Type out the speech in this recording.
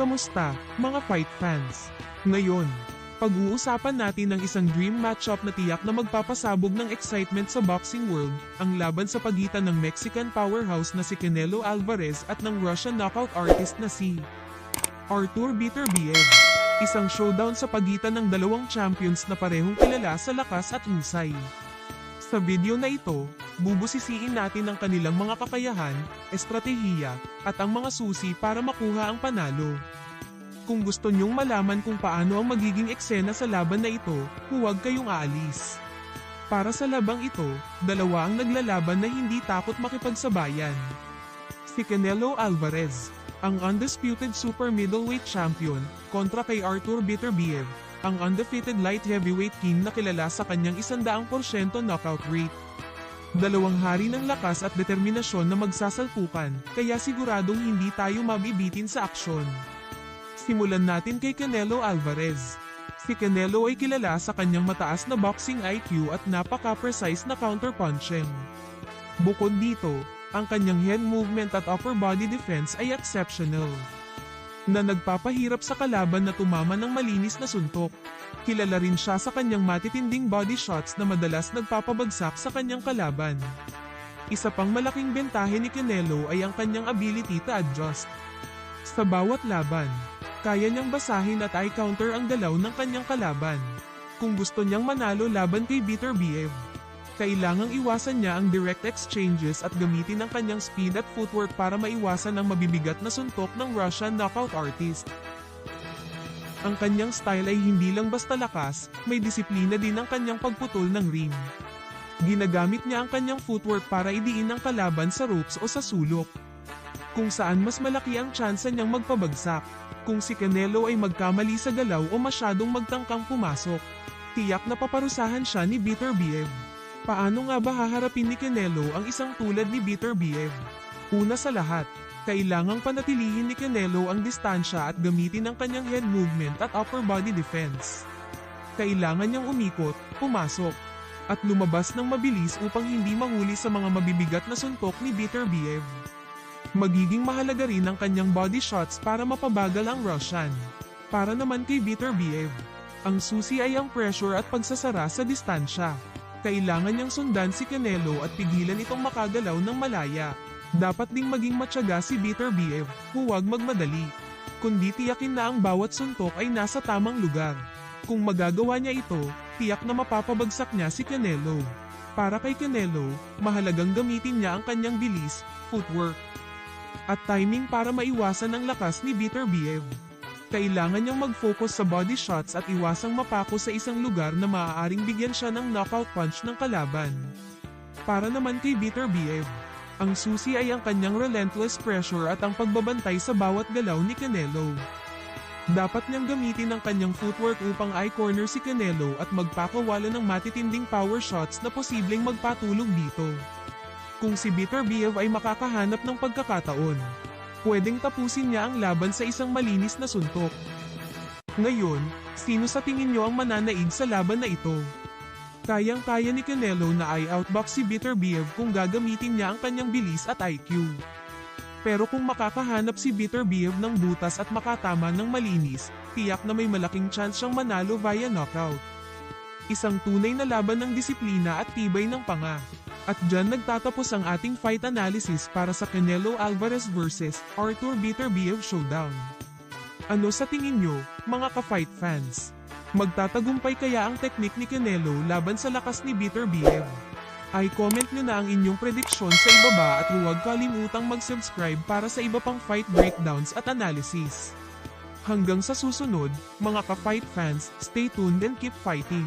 Kamusta, mga fight fans? Ngayon, pag-uusapan natin ang isang dream matchup na tiyak na magpapasabog ng excitement sa boxing world, ang laban sa pagitan ng Mexican powerhouse na si Canelo Alvarez at ng Russian knockout artist na si Artur Beterbiev. Isang showdown sa pagitan ng dalawang champions na parehong kilala sa lakas at husay. Sa video na ito, bubusisiin natin ang kanilang mga kakayahan, estratehiya, at ang mga susi para makuha ang panalo. Kung gusto nyong malaman kung paano ang magiging eksena sa laban na ito, huwag kayong aalis. Para sa labang ito, dalawa ang naglalaban na hindi takot makipagsabayan. Si Canelo Alvarez, ang undisputed super middleweight champion, kontra kay Artur Beterbiev, ang undefeated light heavyweight king na kilala sa kanyang 100% knockout rate. Dalawang hari ng lakas at determinasyon na magsasalpukan, kaya siguradong hindi tayo mabibitin sa aksyon. Simulan natin kay Canelo Alvarez. Si Canelo ay kilala sa kanyang mataas na boxing IQ at napaka-precise na counterpunching. Bukod dito, ang kanyang head movement at upper body defense ay exceptional. Na nagpapahirap sa kalaban na tumama ng malinis na suntok. Kilala rin siya sa kanyang matitinding body shots na madalas nagpapabagsak sa kanyang kalaban. Isa pang malaking bentahe ni Canelo ay ang kanyang ability to adjust. Sa bawat laban, kaya niyang basahin at i-counter ang galaw ng kanyang kalaban. Kung gusto niyang manalo laban kay Beterbiev, kailangang iwasan niya ang direct exchanges at gamitin ang kanyang speed at footwork para maiwasan ang mabibigat na suntok ng Russian knockout artist. Ang kanyang style ay hindi lang basta lakas, may disiplina din ang kanyang pagputol ng ring. Ginagamit niya ang kanyang footwork para idiin ang kalaban sa ropes o sa sulok. Kung saan mas malaki ang tsansa niyang magpabagsak. Kung si Canelo ay magkamali sa galaw o masyadong magtangkang pumasok. Tiyak na paparusahan siya ni Beterbiev. Paano nga ba haharapin ni Canelo ang isang tulad ni Beterbiev? Una sa lahat, kailangang panatilihin ni Canelo ang distansya at gamitin ang kanyang head movement at upper body defense. Kailangan niyang umikot, pumasok, at lumabas ng mabilis upang hindi mahuli sa mga mabibigat na suntok ni Beterbiev. Magiging mahalaga rin ang kanyang body shots para mapabagal ang Russian. Para naman kay Beterbiev, ang susi ay ang pressure at pagsasara sa distansya. Kailangan niyang sundan si Canelo at pigilan itong makagalaw ng malaya. Dapat ding maging matyaga si Beterbiev, huwag magmadali. Kundi tiyakin na ang bawat suntok ay nasa tamang lugar. Kung magagawa niya ito, tiyak na mapapabagsak niya si Canelo. Para kay Canelo, mahalagang gamitin niya ang kanyang bilis, footwork, at timing para maiwasan ang lakas ni Beterbiev. Kailangan niyang mag-focus sa body shots at iwasang mapako sa isang lugar na maaaring bigyan siya ng knockout punch ng kalaban. Para naman kay Beterbiev, ang susi ay ang kanyang relentless pressure at ang pagbabantay sa bawat galaw ni Canelo. Dapat niyang gamitin ang kanyang footwork upang eye-corner si Canelo at magpakawala ng matitinding power shots na posibleng magpatulog dito. Kung si Beterbiev ay makakahanap ng pagkakataon, pwedeng tapusin niya ang laban sa isang malinis na suntok. Ngayon, sino sa tingin niyo ang mananaig sa laban na ito? Kayang-kaya ni Canelo na i-outbox si Beterbiev kung gagamitin niya ang kanyang bilis at IQ. Pero kung makakahanap si Beterbiev ng butas at makatama ng malinis, tiyak na may malaking chance siyang manalo via knockout. Isang tunay na laban ng disiplina at tibay ng panga. At dyan nagtatapos ang ating fight analysis para sa Canelo Alvarez vs. Artur Beterbiev Showdown. Ano sa tingin nyo, mga ka-fight fans? Magtatagumpay kaya ang teknik ni Canelo laban sa lakas ni Beterbiev? Ay comment nyo na ang inyong prediksyon sa ibaba at huwag kalimutang mag-subscribe para sa iba pang fight breakdowns at analysis. Hanggang sa susunod, mga ka-fight fans, stay tuned and keep fighting.